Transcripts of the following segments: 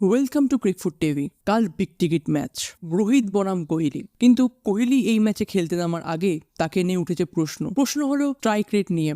Welcome to ক্রিকফুট TV কাল big ticket match Rohit বনাম কোহলি। কিন্তু কোহলি এই ম্যাচে খেলতে নামার আগে তাকে নিয়ে উঠেছে প্রশ্ন। প্রশ্ন হলো স্ট্রাইক রেট নিয়ে।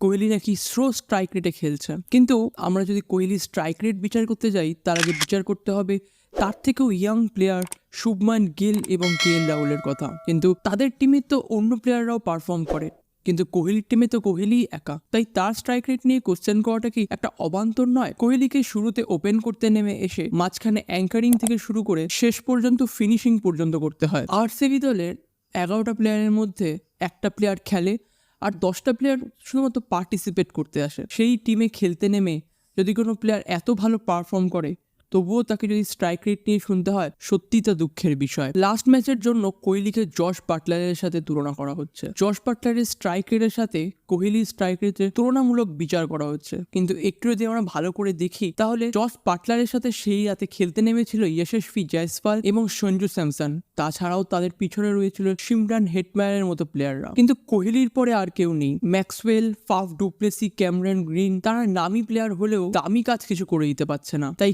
কোহলি নাকি স্লো স্ট্রাইক রেটে খেলছে। কিন্তু আমরা যদি কোহলি স্ট্রাইক রেট বিচার করতে যাই, তার আগে বিচার করতে হবে তার থেকেও ইয়াং প্লেয়ার শুভমান গিল এবং কে এল রাহুলের কথা। কিন্তু তাদের টিমে তো অন্য প্লেয়াররাও পারফর্ম করে। কিন্তু কোহলির টিমে তো কোহলি একা। তাই তার স্ট্রাইক রেট নিয়ে কোশ্চেন করাটা কি একটা অবান্তর নয়? কোহলিকে শুরুতে ওপেন করতে নেমে এসে মাঝখানে অ্যাঙ্কারিং থেকে শুরু করে শেষ পর্যন্ত ফিনিশিং পর্যন্ত করতে হয়। আরসিবি দলের এগারোটা প্লেয়ারের মধ্যে একটা প্লেয়ার খেলে আর দশটা প্লেয়ার শুধুমাত্র পার্টিসিপেট করতে আসে। সেই টিমে খেলতে নেমে যদি কোনো প্লেয়ার এত ভালো পারফর্ম করে তবুও তাকে যদি স্ট্রাইক রেট নিয়ে শুনতে হয় সত্যি তা দুঃখের বিষয়। লাস্ট ম্যাচের জন্য কোহলিকে জশ পাটলারের সাথে তুলনা করা হচ্ছে। জশ পাটলারের স্ট্রাইক রেটের সাথে কোহলির স্ট্রাইক রেটের তুলনামূলক বিচার করা হচ্ছে। কিন্তু একটু যদি আমরা ভালো করে দেখি, তাহলে জশ পাটলারের সাথে সেই রাতে খেলতে নেমেছিল যশস্বী জয়সওয়াল এবং সঞ্জু স্যামসন তাছাড়াও তাদের পিছনে রয়েছিল সিমরান হেটম্যানের মতো প্লেয়াররা কিন্তু কোহলির পরে আর কেউ নেই। Maxwell Faf du Plessis Cameron Green তারা নামি প্লেয়ার হলেও দামি কাজ কিছু করে দিতে পারছে না। তাই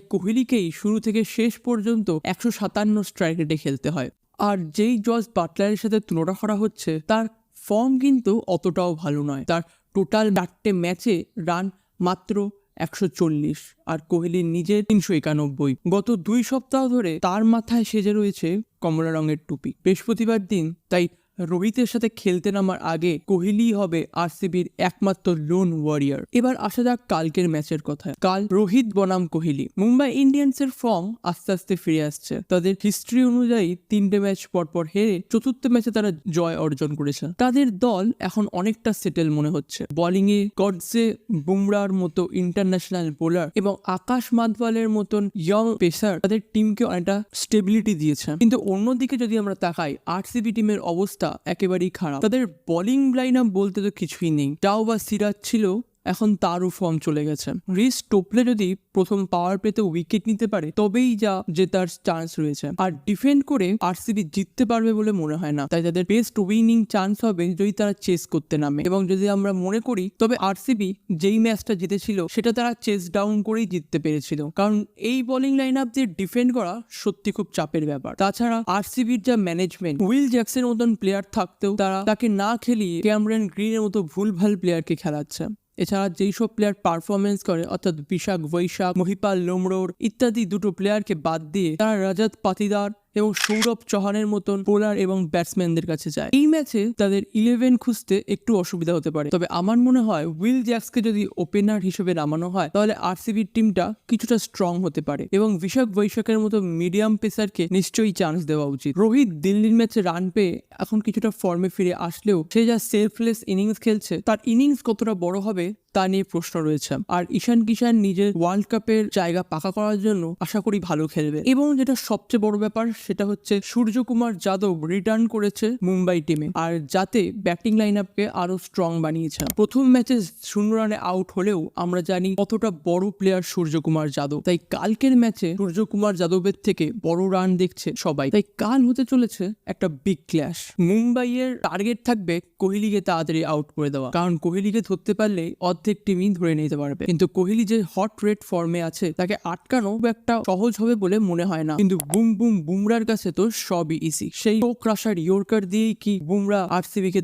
কোহলিকেই শুরু থেকে শেষ পর্যন্ত একশো সাতান্ন স্ট্রাইক রেটে খেলতে হয়। আর যেই জজ বাটলারের সাথে তুলনা করা হচ্ছে, তার ফর্ম কিন্তু অতটাও ভালো নয়। তার টোটাল চারটে ম্যাচে রান মাত্র একশো চল্লিশ, আর কোহলির নিজের তিনশো একানব্বই। গত দুই সপ্তাহ ধরে তার মাথায় সেজে রয়েছে কমলা রঙের টুপি। বৃহস্পতিবার দিন তাই রোহিতের সাথে খেলতে নামার আগে কোহলি হবে আরসিবির একমাত্র লোন ওয়ারিয়ার এবার আসা যাক কালকের ম্যাচের কথায়। কাল রোহিত, বনাম, কোহলি। মুম্বাই ইন্ডিয়ান্সের ফর্ম আস্তে আস্তে ফিরে আসছে। তাদের হিস্ট্রি অনুযায়ী তিনটে ম্যাচ পরপর হেরে চতুর্থ ম্যাচে তারা জয় অর্জন করেছে। তাদের দল এখন অনেকটা সেটেল মনে হচ্ছে। বোলিং এ গডসে বুমরার মতো ইন্টারন্যাশনাল বোলার এবং আকাশ মাদওয়ালের মতন ইয়ং পেসার তাদের টিমকে অনেকটা স্টেবিলিটি দিয়েছে। কিন্তু অন্যদিকে যদি আমরা তাকাই, আরসিবি টিমের অবস্থা একেবারেই খারাপ। তাদের বোলিং লাইন আপ বলতে তো কিছুই নেই। টাও বা সিরাজ ছিল এখন তারও ফর্ম চলে গেছে। রিস টোপলে যদি প্রথম পাওয়ার পেতে উইকেট নিতে পারে, তবেই যা জেতার চান্স রয়েছে। আর ডিফেন্ড করে আরসিবি জিততে পারবে বলে মনে হয় না। তাই তাদের বেস্ট উইনিং চান্স হবে যদি তারা চেস করতে নামে। এবং যদি আমরা মনে করি, তবে আরসিবি যেই ম্যাচটা জিতেছিল, সেটা তারা চেস ডাউন করেই জিততে পেরেছিল। কারণ এই বোলিং লাইন আপ দিয়ে ডিফেন্ড করা সত্যি খুব চাপের ব্যাপার। তাছাড়া আরসিবির যা ম্যানেজমেন্ট উইল জ্যাকসের মতন প্লেয়ার থাকতেও তারা তাকে না খেলিয়ে ক্যামরন গ্রিনের মতো ভুলভাল প্লেয়ারকে খেলাচ্ছে। এছাড়া যেই সব প্লেয়ার পারফরমেন্স করে, অর্থাৎ বিশাখ, বৈশাখ, মহিপাল লোমরোর ইত্যাদি দুটো প্লেয়ারকে বাদ দিয়ে তারা রাজাত, পাতিদার এবং সৌরভ চৌহানের মতন বোলার এবং ব্যাটসম্যানদের কাছে যায়। এই ম্যাচে তাদের ইলেভেন খুঁজতে একটু অসুবিধা হতে পারে। তবে আমার মনে হয় উইল জ্যাক্সকে যদি ওপেনার হিসেবে নামানো হয়, তাহলে আরসিবির টিমটা কিছুটা স্ট্রং হতে পারে এবং বিশাখ বৈশাখের মতো মিডিয়াম পেসারকে নিশ্চয়ই চান্স দেওয়া উচিত। রোহিত দিল্লির ম্যাচে রান পেয়ে এখন কিছুটা ফর্মে ফিরে আসলেও সে যা সেলফলেস ইনিংস খেলছে, তার ইনিংস কতটা বড় হবে তা নিয়ে প্রশ্ন রয়েছে। আর ঈশান কিষান নিজের ওয়ার্ল্ড কাপের জায়গা পাকা করার জন্য আশা করি ভালো খেলবে। এবং যেটা সবচেয়ে বড় ব্যাপার, সেটা হচ্ছে সূর্যকুমার যাদব রিটার্ন করেছে মুম্বাই টিমে আর যাতে ব্যাটিং লাইন আপকে আরও স্ট্রং বানিয়েছে। প্রথম ম্যাচে শূন্য রানে আউট হলেও আমরা জানি কতটা বড় প্লেয়ার সূর্যকুমার যাদব। তাই কালকের ম্যাচে সূর্যকুমার যাদবের থেকে বড় রান দেখছে সবাই। তাই কাল হতে চলেছে একটা বিগ ক্ল্যাশ মুম্বাইয়ের টার্গেট থাকবে কোহলিকে তাড়াতাড়ি আউট করে দেওয়া। কারণ কোহলিকে ধরতে পারলে অর্ধেক টিমই ধরে নিতে পারবে। কিন্তু কোহলি যে হট রেট ফর্মে আছে, তাকে আটকানো একটা সহজ হবে বলে মনে হয় না। কিন্তু বুম বুম বুমরার কাছে তো সবই ইসি সেই ক্রাশার ইয়র্কার দিয়েই কি বুমরা আরসিবি কে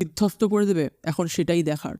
করে দেবে? এখন সেটাই দেখার।